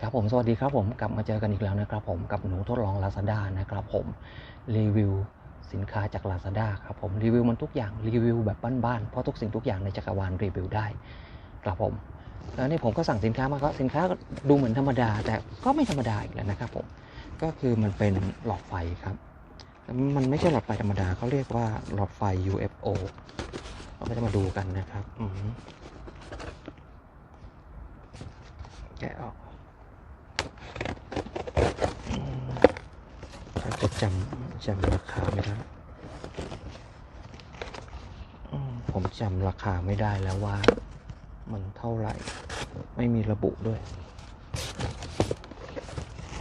ครับผมสวัสดีครับผมกลับมาเจอกันอีกแล้วนะครับผมกับหนูทดลอง Lazada นะครับผมรีวิวสินค้าจาก Lazada ครับผมรีวิวมันทุกอย่างรีวิวแบบบ้านๆเพราะทุกสิ่งทุกอย่างในจักรวาลรีวิวได้ครับผมแล้วนี่ผมก็สั่งสินค้ามาก็สินค้าดูเหมือนธรรมดา แต่ก็ไม่ธรรมดาอีกแล้วนะครับผมก็คือมันเป็นหลอดไฟครับมันไม่ใช่หลอดไฟธรรมดาเขาเรียกว่าหลอดไฟ UFO เราก็จะมาดูกันนะครับแกะออก อาจำจำราคาไม่ได้ผมจำราคาไม่ได้แล้วว่า มันเท่าไหร่ ไม่มีระบุด้วย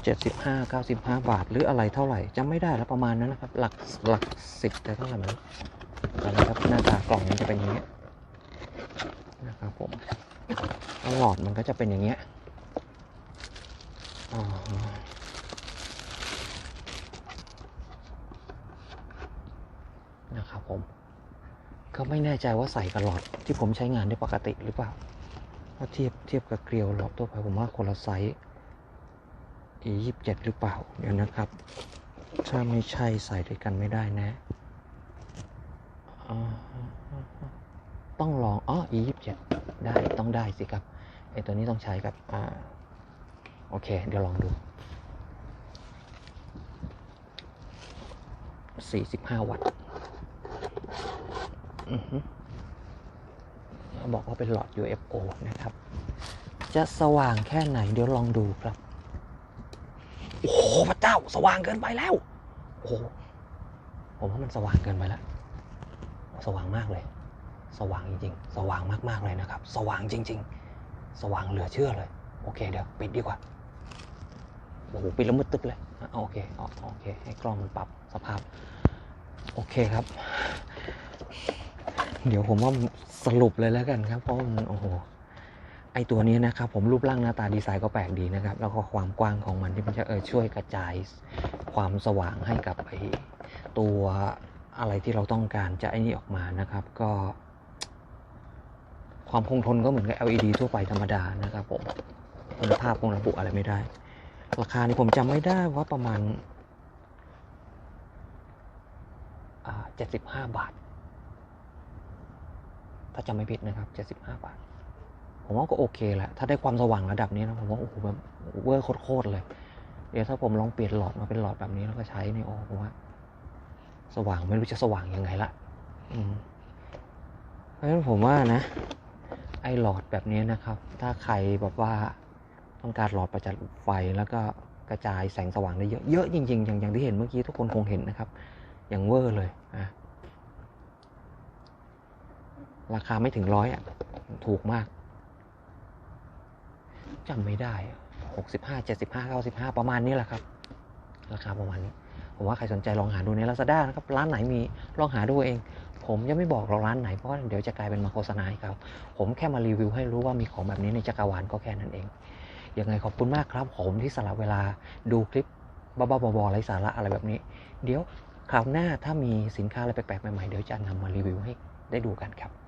75 95บาท หรืออะไรเท่าไหร่จำไม่ได้แล้วประมาณนั้นนะครับ หลักหลักสิบแต่เท่าไหร่ไมันนะครับหน้าตากล่องมันจะเป็นอย่างเงี้ยนะครับผมแล้วหลอดมันก็จะเป็นอย่างเงี้ยอ๋อ นะครับผม ก็ไม่แน่ใจว่าใส่กับหลอดที่ผมใช้งานได้ปกติหรือเปล่าถ้าเทียบเทียบกับเกลียวหลอดตัวไปผมว่าคนละไซส์ e ยี่สิบเจ็ดหรือเปล่า เดี๋ยวนะครับ ถ้าไม่ใช่ใส่ด้วยกันไม่ได้นะอ่ต้องลอง อ๋อ e ยี่สิบเจ็ดได้ต้องได้สิครับไอตัวนี้ต้องใช้กับ อ่า โอเค เดี๋ยวลองดู 45 วัตต์ บอกว่าเป็นหลอด UFO นะครับ จะสว่างแค่ไหนเดี๋ยวลองดูครับ โอ้โหพระเจ้า สว่างเกินไปแล้ว โอ้โหผมว่ามันสว่างเกินไปแล้ว สว่างมากเลย สว่างจริงๆ สว่างมากๆเลยนะครับ สว่างจริง ๆ สว่างเหลือเชื่อเลย โอเค เดี๋ยวปิดดีกว่า โอ้โห ปิดแล้วมืดตึ๊บเลยโอเคโอเค ให้กล้องมันปรับสภาพ โอเคครับ เดี๋ยวผมว่าสรุปเลยแล้วกันครับ เพราะมันโอ้โหไอตัวนี้นะครับผมรูปร่างหน้าตาดีไซน์ก็แปลกดีนะครับ แล้วก็ความกว้างของมันที่มันจะเออช่วยกระจายความสว่างให้กับไอตัวอะไรที่เราต้องการจะไอนี่ออกมานะครับ ก็ ความคงทนก็เหมือนกับ LED ทั่วไปธรรมดานะครับผมคุณภาพคงระบุอะไรไม่ได้ ราคานี่ผมจำไม่ได้ว่าประมาณเจ็ดสิบห้าบาท ถ้าจำไม่ผิดนะครับเจ็ดสิบห้าบาท ผมว่าก็โอเคแหละ ถ้าได้ความสว่างระดับนี้นะผมว่าโอ้โหแบบเวอร์โคตรเลย เดี๋ยวถ้าผมลองเปลี่ยนหลอดมาเป็นหลอดแบบนี้แล้วก็ใช้นี่โอ้ผมว่า สว่างไม่รู้จะสว่างยังไงละอืมเพราะฉะนั้นผมว่านะ ไอ้หลอดแบบนี้นะครับ ถ้าใครแบบว่าต้องการหลอดประจักษ์ไฟแล้วก็กระจายแสงสว่างได้เยอะเยอะจริงๆ อย่างอย่างที่เห็นเมื่อกี้ทุกคนคงเห็นนะครับ อย่างเวอร์เลยอะ ราคาไม่ถึงร้อยอะ ถูกมากจำไม่ได้หกสิบห้าเจ็ดสิบห้าเก้าสิบห้าประมาณนี้แหละครับ ราคาประมาณนี้ ผมว่าใครสนใจลองหาดูใน Lazada นะครับ ร้านไหนมีลองหาดูเอง ผมยังไม่บอกหรอกร้านไหนเพราะว่าเดี๋ยวจะกลายเป็นมาโฆษณาให้เขาผมแค่มารีวิวให้รู้ว่ามีของแบบนี้ในจักรวาลก็แค่นั้นเองยังไงขอบคุณมากครับ ผมที่สละเวลาดูคลิปบ้าๆบอๆไร้สาระอะไรแบบนี้ เดี๋ยวคราวหน้าถ้ามีสินค้าอะไรแปลกๆใหม่ๆ เดี๋ยวจะนำมารีวิวให้ได้ดูกันครับ